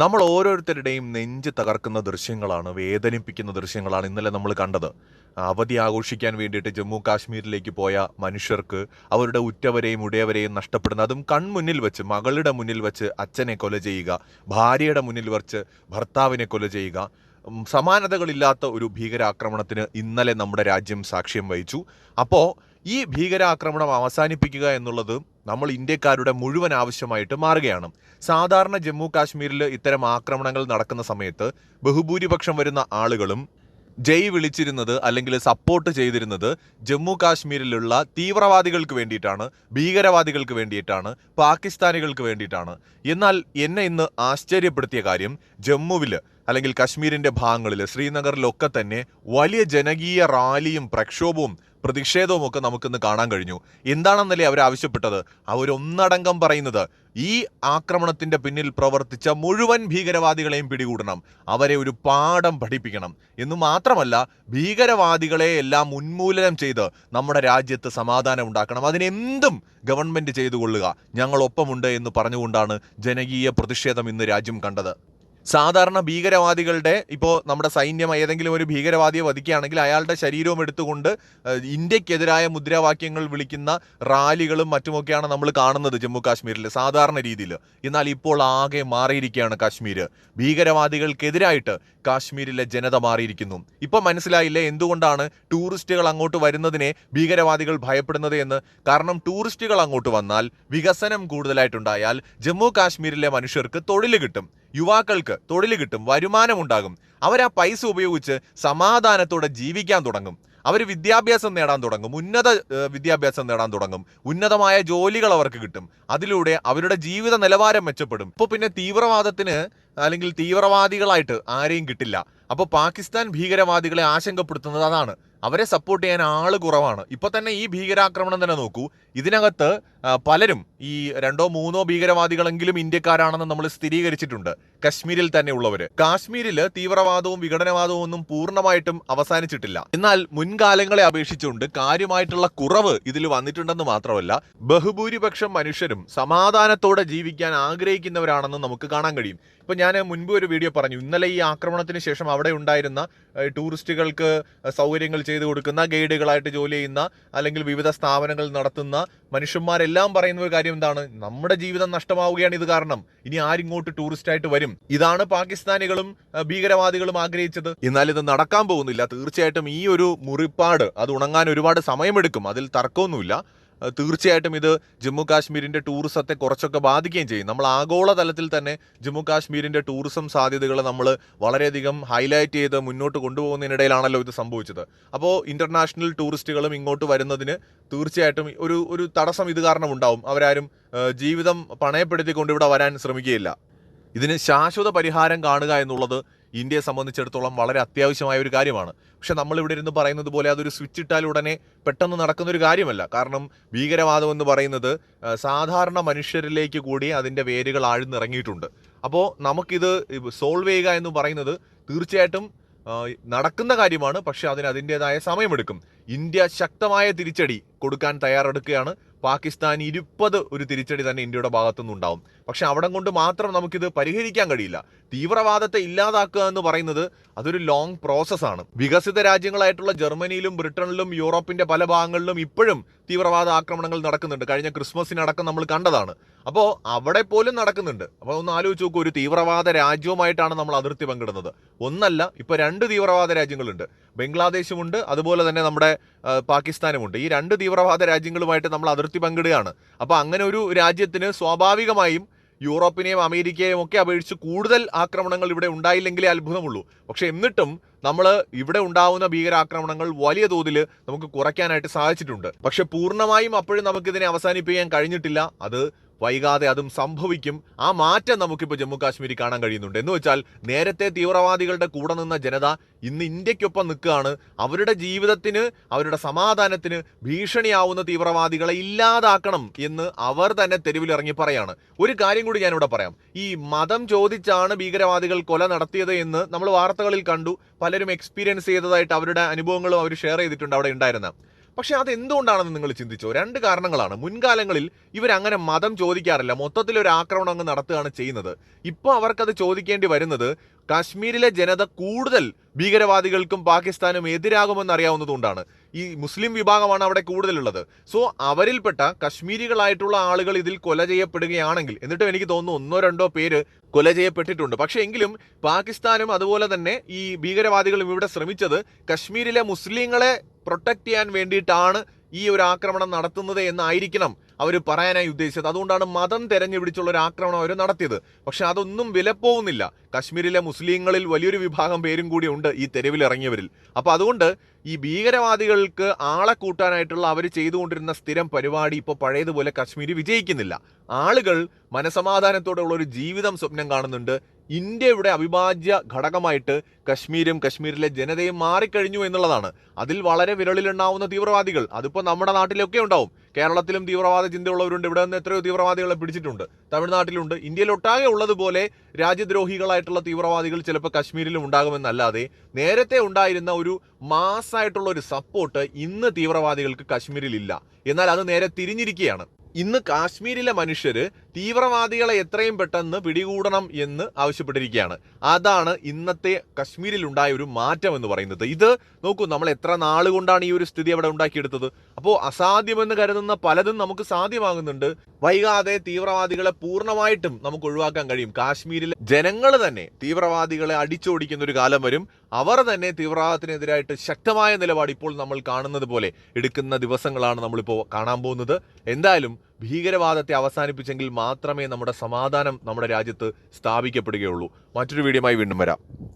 നമ്മൾ ഓരോരുത്തരുടെയും നെഞ്ച് തകർക്കുന്ന ദൃശ്യങ്ങളാണ് വേദനിപ്പിക്കുന്ന ദൃശ്യങ്ങളാണ് ഇന്നലെ നമ്മൾ കണ്ടത്. അവധി ആഘോഷിക്കാൻ വേണ്ടിയിട്ട് ജമ്മു കാശ്മീരിലേക്ക് പോയ മനുഷ്യർക്ക് അവരുടെ ഉറ്റവരെയും ഉടയവരെയും നഷ്ടപ്പെടുന്ന അതും കൺമുന്നിൽ വെച്ച് മകളുടെ മുന്നിൽ വെച്ച് അച്ഛനെ കൊല ചെയ്യുക ഭാര്യയുടെ മുന്നിൽ വെച്ച് ഭർത്താവിനെ കൊല ചെയ്യുക സമാനതകളില്ലാത്ത ഒരു ഭീകരാക്രമണത്തിന് ഇന്നലെ നമ്മുടെ രാജ്യം സാക്ഷ്യം വഹിച്ചു. അപ്പോൾ ഈ ഭീകരാക്രമണം അവസാനിപ്പിക്കുക എന്നുള്ളത് നമ്മൾ ഇന്ത്യക്കാരുടെ മുഴുവൻ ആവശ്യമായിട്ട് മാറുകയാണ്. സാധാരണ ജമ്മു കാശ്മീരിൽ ഇത്തരം ആക്രമണങ്ങൾ നടക്കുന്ന സമയത്ത് ബഹുഭൂരിപക്ഷം വരുന്ന ആളുകളും ജയ് വിളിച്ചിരുന്നത് അല്ലെങ്കിൽ സപ്പോർട്ട് ചെയ്തിരുന്നത് ജമ്മു കാശ്മീരിലുള്ള തീവ്രവാദികൾക്ക് വേണ്ടിയിട്ടാണ് ഭീകരവാദികൾക്ക് വേണ്ടിയിട്ടാണ് പാകിസ്ഥാനികൾക്ക് വേണ്ടിയിട്ടാണ്. എന്നാൽ എന്നെ ഇന്ന് ആശ്ചര്യപ്പെടുത്തിയ കാര്യം ജമ്മുവിൽ അല്ലെങ്കിൽ കശ്മീരിന്റെ ഭാഗങ്ങളിൽ ശ്രീനഗറിലൊക്കെ തന്നെ വലിയ ജനകീയ റാലിയും പ്രക്ഷോഭവും പ്രതിഷേധവും ഒക്കെ നമുക്കിന്ന് കാണാൻ കഴിഞ്ഞു. എന്താണെന്നല്ലേ അവർ ആവശ്യപ്പെട്ടത്? അവരൊന്നടങ്കം പറയുന്നത് ഈ ആക്രമണത്തിന്റെ പിന്നിൽ പ്രവർത്തിച്ച മുഴുവൻ ഭീകരവാദികളെയും പിടികൂടണം. അവരെ ഒരു പാഠം പഠിപ്പിക്കണം. എന്ന് മാത്രമല്ല ഭീകരവാദികളെ എല്ലാം ഉന്മൂലനം ചെയ്ത് നമ്മുടെ രാജ്യത്ത് സമാധാനം ഉണ്ടാക്കണം. അതിനെന്തും ഗവൺമെന്റ് ചെയ്തു കൊള്ളുക. ഞങ്ങളൊപ്പമുണ്ട് എന്ന് പറഞ്ഞുകൊണ്ടാണ് ജനകീയ പ്രതിഷേധം ഇന്ന് രാജ്യം കണ്ടത്. സാധാരണ ഭീകരവാദികളുടെ ഇപ്പോൾ നമ്മുടെ സൈന്യം ഏതെങ്കിലും ഒരു ഭീകരവാദിയെ വധിക്കുകയാണെങ്കിൽ അയാളുടെ ശരീരവും എടുത്തുകൊണ്ട് ഇന്ത്യക്കെതിരായ മുദ്രാവാക്യങ്ങൾ വിളിക്കുന്ന റാലികളും മറ്റുമൊക്കെയാണ് നമ്മൾ കാണുന്നത് ജമ്മു കാശ്മീരിൽ സാധാരണ രീതിയിൽ എന്നാൽ ഇപ്പോൾ ആകെ മാറിയിരിക്കുകയാണ് കാശ്മീർ ഭീകരവാദികൾക്കെതിരായിട്ട് കാശ്മീരിലെ ജനത മാറിയിരിക്കുന്നു. ഇപ്പം മനസ്സിലായില്ലേ എന്തുകൊണ്ടാണ് ടൂറിസ്റ്റുകൾ അങ്ങോട്ട് വരുന്നതിനെ ഭീകരവാദികൾ ഭയപ്പെടുന്നത് എന്ന്? കാരണം ടൂറിസ്റ്റുകൾ അങ്ങോട്ട് വന്നാൽ വികസനം കൂടുതലായിട്ടുണ്ടായാൽ ജമ്മു കാശ്മീരിലെ മനുഷ്യർക്ക് തൊഴിൽ കിട്ടും. യുവാക്കൾക്ക് തൊഴിൽ കിട്ടും വരുമാനമുണ്ടാകും അവർ ആ പൈസ ഉപയോഗിച്ച് സമാധാനത്തോടെ ജീവിക്കാൻ തുടങ്ങും. അവർ വിദ്യാഭ്യാസം നേടാൻ തുടങ്ങും. ഉന്നത വിദ്യാഭ്യാസം നേടാൻ തുടങ്ങും. ഉന്നതമായ ജോലികൾ അവർക്ക് കിട്ടും. അതിലൂടെ അവരുടെ ജീവിത നിലവാരം മെച്ചപ്പെടും. ഇപ്പോൾ പിന്നെ തീവ്രവാദത്തിന് അല്ലെങ്കിൽ തീവ്രവാദികളായിട്ട് ആരെയും കിട്ടില്ല. അപ്പോൾ പാകിസ്ഥാൻ ഭീകരവാദികളെ ആശങ്കപ്പെടുത്തുന്നത് അതാണ്. അവരെ സപ്പോർട്ട് ചെയ്യാൻ ആൾ കുറവാണ്. ഇപ്പോൾ തന്നെ ഈ ഭീകരാക്രമണം തന്നെ നോക്കൂ. ഇതിനകത്ത് പലരും ഈ രണ്ടോ മൂന്നോ ഭീകരവാദികളെങ്കിലും ഇന്ത്യക്കാരാണെന്ന് നമ്മൾ സ്ഥിരീകരിച്ചിട്ടുണ്ട്. കശ്മീരിൽ തന്നെ ഉള്ളവര്. കാശ്മീരിൽ തീവ്രവാദവും വിഘടനവാദവും ഒന്നും പൂർണമായിട്ടും അവസാനിച്ചിട്ടില്ല. എന്നാൽ മുൻകാലങ്ങളെ അപേക്ഷിച്ചുകൊണ്ട് കാര്യമായിട്ടുള്ള കുറവ് ഇതിൽ വന്നിട്ടുണ്ടെന്ന് മാത്രമല്ല ബഹുഭൂരിപക്ഷം മനുഷ്യരും സമാധാനത്തോടെ ജീവിക്കാൻ ആഗ്രഹിക്കുന്നവരാണെന്ന് നമുക്ക് കാണാൻ കഴിയും. ഇപ്പൊ ഞാൻ മുൻപ് ഒരു വീഡിയോ പറഞ്ഞു ഇന്നലെ ഈ ആക്രമണത്തിന് ശേഷം അവിടെ ഉണ്ടായിരുന്ന ടൂറിസ്റ്റുകൾക്ക് സൗകര്യങ്ങൾ ചെയ്തു കൊടുക്കുന്ന ഗൈഡുകളായിട്ട് ജോലി ചെയ്യുന്ന അല്ലെങ്കിൽ വിവിധ സ്ഥാപനങ്ങൾ നടത്തുന്ന മനുഷ്യന്മാരെല്ലാം പറയുന്ന ഒരു കാര്യം എന്താണ്? നമ്മുടെ ജീവിതം നഷ്ടമാവുകയാണ് ഇത് കാരണം. ഇനി ആരിങ്ങോട്ട് ടൂറിസ്റ്റ് ആയിട്ട് വരും? ഇതാണ് പാകിസ്ഥാനികളും ഭീകരവാദികളും ആഗ്രഹിച്ചത്. എന്നാൽ ഇത് നടക്കാൻ പോകുന്നില്ല. തീർച്ചയായിട്ടും ഈ ഒരു മുറിപ്പാട് അത് ഉണങ്ങാൻ ഒരുപാട് സമയമെടുക്കും. അതിൽ തർക്കമൊന്നുമില്ല. തീർച്ചയായിട്ടും ഇത് ജമ്മു കാശ്മീരിന്റെ ടൂറിസത്തെ കുറച്ചൊക്കെ ബാധിക്കുകയും ചെയ്യും. നമ്മൾ ആഗോളതലത്തിൽ തന്നെ ജമ്മു കാശ്മീരിന്റെ ടൂറിസം സാധ്യതകൾ നമ്മൾ വളരെയധികം ഹൈലൈറ്റ് ചെയ്ത് മുന്നോട്ട് കൊണ്ടുപോകുന്നതിനിടയിലാണല്ലോ ഇത് സംഭവിച്ചത്. അപ്പോൾ ഇന്റർനാഷണൽ ടൂറിസ്റ്റുകളും ഇങ്ങോട്ട് വരുന്നതിന് തീർച്ചയായിട്ടും ഒരു ഒരു തടസ്സം ഇത് കാരണം ഉണ്ടാവും അവരാരും ജീവിതം പണയപ്പെടുത്തിക്കൊണ്ട് ഇവിടെ വരാൻ ശ്രമിക്കുകയില്ല. ഇതിന് ശാശ്വത പരിഹാരം കാണുക എന്നുള്ളത് ഇന്ത്യയെ സംബന്ധിച്ചിടത്തോളം വളരെ അത്യാവശ്യമായ ഒരു കാര്യമാണ്. പക്ഷെ നമ്മൾ ഇവിടെ ഇരുന്ന് പറയുന്നത് പോലെ അതൊരു സ്വിച്ച് ഇട്ടാൽ ഉടനെ പെട്ടെന്ന് നടക്കുന്ന ഒരു കാര്യമല്ല. കാരണം ഭീകരവാദം എന്ന് പറയുന്നത് സാധാരണ മനുഷ്യരിലേക്ക് കൂടി അതിന്റെ വേരുകൾ ആഴ്ന്നിറങ്ങിയിട്ടുണ്ട്. അപ്പോൾ നമുക്കിത് സോൾവ് ചെയ്യുക എന്ന് പറയുന്നത് തീർച്ചയായിട്ടും നടക്കുന്ന കാര്യമാണ്. പക്ഷെ അതിന് അതിന്റെതായ സമയമെടുക്കും. ഇന്ത്യ ശക്തമായ തിരിച്ചടി കൊടുക്കാൻ തയ്യാറെടുക്കുകയാണ്. പാകിസ്ഥാൻ ഇരുപത് ഒരു തിരിച്ചടി തന്നെ ഇന്ത്യയുടെ ഭാഗത്തുനിന്ന് ഉണ്ടാവും. പക്ഷെ അവിടം കൊണ്ട് മാത്രം നമുക്കിത് പരിഹരിക്കാൻ കഴിയില്ല. തീവ്രവാദത്തെ ഇല്ലാതാക്കുക എന്ന് പറയുന്നത് അതൊരു ലോങ് പ്രോസസ്സാണ് വികസിത രാജ്യങ്ങളായിട്ടുള്ള ജർമ്മനിയിലും ബ്രിട്ടനിലും യൂറോപ്പിന്റെ പല ഭാഗങ്ങളിലും ഇപ്പോഴും തീവ്രവാദ ആക്രമണങ്ങൾ നടക്കുന്നുണ്ട്. കഴിഞ്ഞ ക്രിസ്മസിനടക്കം നമ്മൾ കണ്ടതാണ്. അപ്പോൾ അവിടെ പോലും നടക്കുന്നുണ്ട്. അപ്പോൾ ഒന്ന് ആലോചിച്ച് നോക്കൂ ഒരു തീവ്രവാദ രാജ്യവുമായിട്ടാണ് നമ്മൾ അതിർത്തി പങ്കിടുന്നത്. ഒന്നല്ല ഇപ്പോൾ രണ്ട് തീവ്രവാദ രാജ്യങ്ങളുണ്ട്. ബംഗ്ലാദേശുമുണ്ട് അതുപോലെ തന്നെ നമ്മുടെ പാകിസ്ഥാനുമുണ്ട്. ഈ രണ്ട് തീവ്രവാദ രാജ്യങ്ങളുമായിട്ട് നമ്മൾ അതിർത്തി പങ്കിടുകയാണ്. അപ്പോൾ അങ്ങനെ ഒരു രാജ്യത്തിന് സ്വാഭാവികമായും യൂറോപ്പിനെയും അമേരിക്കയെയും ഒക്കെ അപേക്ഷിച്ച് കൂടുതൽ ആക്രമണങ്ങൾ ഇവിടെ ഉണ്ടായില്ലെങ്കിലേ അത്ഭുതമുള്ളൂ. പക്ഷെ എന്നിട്ടും നമ്മൾ ഇവിടെ ഉണ്ടാവുന്ന ഭീകരാക്രമണങ്ങൾ വലിയ തോതിൽ നമുക്ക് കുറയ്ക്കാനായിട്ട് സാധിച്ചിട്ടുണ്ട്. പക്ഷെ പൂർണമായും അപ്പോഴും നമുക്കിതിനെ അവസാനിപ്പിക്കാൻ കഴിഞ്ഞിട്ടില്ല. അത് വൈകാതെ അതും സംഭവിക്കും. ആ മാറ്റം നമുക്കിപ്പോൾ ജമ്മു കാശ്മീരിൽ കാണാൻ കഴിയുന്നുണ്ട്. എന്ന് വെച്ചാൽ നേരത്തെ തീവ്രവാദികളുടെ കൂടെ നിന്ന ജനത ഇന്ന് ഇന്ത്യക്കൊപ്പം നിൽക്കുകയാണ്. അവരുടെ ജീവിതത്തിന് അവരുടെ സമാധാനത്തിന് ഭീഷണിയാവുന്ന തീവ്രവാദികളെ ഇല്ലാതാക്കണം എന്ന് അവർ തന്നെ തെരുവിലിറങ്ങി പറയാണ്. ഒരു കാര്യം കൂടി ഞാനിവിടെ പറയാം. ഈ മതം ചോദിച്ചാണ് ഭീകരവാദികൾ കൊല നടത്തിയത് എന്ന് നമ്മൾ വാർത്തകളിൽ കണ്ടു. പലരും എക്സ്പീരിയൻസ് ചെയ്തതായിട്ട് അവരുടെ അനുഭവങ്ങളും അവർ ഷെയർ ചെയ്തിട്ടുണ്ട് അവിടെ ഉണ്ടായിരുന്ന. പക്ഷെ അത് എന്തുകൊണ്ടാണെന്ന് നിങ്ങൾ ചിന്തിച്ചോ? രണ്ട് കാരണങ്ങളാണ്. മുൻകാലങ്ങളിൽ ഇവരങ്ങനെ മതം ചോദിക്കാറില്ല. മൊത്തത്തിൽ ഒരു ആക്രമണം അങ്ങ് നടത്തുകയാണ് ചെയ്യുന്നത്. ഇപ്പോൾ അവർക്കത് ചോദിക്കേണ്ടി വരുന്നത് കാശ്മീരിലെ ജനത കൂടുതൽ ഭീകരവാദികൾക്കും പാകിസ്ഥാനും എതിരാകുമെന്ന് അറിയാവുന്നതുകൊണ്ടാണ്. ഈ മുസ്ലിം വിഭാഗമാണ് അവിടെ കൂടുതലുള്ളത്. സോ അവരിൽപ്പെട്ട കശ്മീരികളായിട്ടുള്ള ആളുകൾ ഇതിൽ കൊല ചെയ്യപ്പെടുകയാണെങ്കിൽ എന്നിട്ടും എനിക്ക് തോന്നുന്നു ഒന്നോ രണ്ടോ പേര് കൊല ചെയ്യപ്പെട്ടിട്ടുണ്ട്. പക്ഷേ എങ്കിലും പാകിസ്ഥാനും അതുപോലെ തന്നെ ഈ ഭീകരവാദികളും ഇവിടെ ശ്രമിച്ചത് കശ്മീരിലെ മുസ്ലിങ്ങളെ പ്രൊട്ടക്ട് ചെയ്യാൻ വേണ്ടിയിട്ടാണ് ഈ ഒരു ആക്രമണം നടത്തുന്നത് എന്നായിരിക്കണം അവർ പറയാനായി ഉദ്ദേശിച്ചത്. അതുകൊണ്ടാണ് മതം തെരഞ്ഞുപിടിച്ചുള്ള ഒരു ആക്രമണം അവർ നടത്തിയത്. പക്ഷെ അതൊന്നും വിലപ്പോവുന്നില്ല. കശ്മീരിലെ മുസ്ലിങ്ങളിൽ വലിയൊരു വിഭാഗം പേരും കൂടി ഉണ്ട് ഈ തെരുവിലിറങ്ങിയവരിൽ. അപ്പോൾ അതുകൊണ്ട് ഈ ഭീകരവാദികൾക്ക് ആളെ കൂട്ടാനായിട്ടുള്ള അവർ ചെയ്തുകൊണ്ടിരുന്ന സ്ഥിരം പരിപാടി ഇപ്പോൾ പഴയതുപോലെ കശ്മീർ വിജയിക്കുന്നില്ല. ആളുകൾ മനസമാധാനത്തോടെയുള്ള ഒരു ജീവിതം സ്വപ്നം കാണുന്നുണ്ട്. ഇന്ത്യയുടെ അവിഭാജ്യ ഘടകമായിട്ട് കശ്മീരും കശ്മീരിലെ ജനതയും മാറിക്കഴിഞ്ഞു എന്നുള്ളതാണ്. അതിൽ വളരെ വിരളിലുണ്ടാവുന്ന തീവ്രവാദികൾ. അതിപ്പോൾ നമ്മുടെ നാട്ടിലൊക്കെ ഉണ്ടാവും. കേരളത്തിലും തീവ്രവാദ ചിന്തയുള്ളവരുണ്ട്. ഇവിടെ നിന്ന് എത്രയോ തീവ്രവാദികളെ പിടിച്ചിട്ടുണ്ട്. തമിഴ്നാട്ടിലുണ്ട്. ഇന്ത്യയിലൊട്ടാകെ ഉള്ളതുപോലെ രാജ്യദ്രോഹികളായിട്ടുള്ള തീവ്രവാദികൾ ചിലപ്പോൾ കശ്മീരിലും ഉണ്ടാകുമെന്നല്ലാതെ നേരത്തെ ഉണ്ടായിരുന്ന ഒരു മാസ്സായിട്ടുള്ള ഒരു സപ്പോർട്ട് ഇന്ന് തീവ്രവാദികൾക്ക് കശ്മീരിലില്ല. എന്നാൽ അത് നേരെ തിരിഞ്ഞിരിക്കുകയാണ്. ഇന്ന് കാശ്മീരിലെ മനുഷ്യര് തീവ്രവാദികളെ എത്രയും പെട്ടെന്ന് പിടികൂടണം എന്ന് ആവശ്യപ്പെട്ടിരിക്കുകയാണ്. അതാണ് ഇന്നത്തെ കശ്മീരിൽ ഉണ്ടായ ഒരു മാറ്റം എന്ന് പറയുന്നത്. ഇത് നോക്കൂ നമ്മൾ എത്ര നാളുകൊണ്ടാണ് ഈ ഒരു സ്ഥിതി അവിടെ ഉണ്ടാക്കിയെടുത്തത്? അപ്പോൾ അസാധ്യമെന്ന് കരുതുന്ന പലതും നമുക്ക് സാധ്യമാകുന്നുണ്ട്. വൈകാതെ തീവ്രവാദികളെ പൂർണമായിട്ടും നമുക്ക് ഒഴിവാക്കാൻ കഴിയും. കാശ്മീരിലെ ജനങ്ങൾ തന്നെ തീവ്രവാദികളെ അടിച്ചോടിക്കുന്ന ഒരു കാലം വരും. അവർ തന്നെ തീവ്രവാദത്തിനെതിരായിട്ട് ശക്തമായ നിലപാട് ഇപ്പോൾ നമ്മൾ കാണുന്നത് പോലെ എടുക്കുന്ന ദിവസങ്ങളാണ് നമ്മളിപ്പോൾ കാണാൻ പോകുന്നത്. എന്തായാലും ഭീകരവാദത്തെ അവസാനിപ്പിച്ചെങ്കിൽ മാത്രമേ നമ്മുടെ സമാധാനം നമ്മുടെ രാജ്യത്ത് സ്ഥാപിക്കപ്പെടുകയുള്ളൂ. മറ്റൊരു വീഡിയോയുമായി വീണ്ടും വരാം.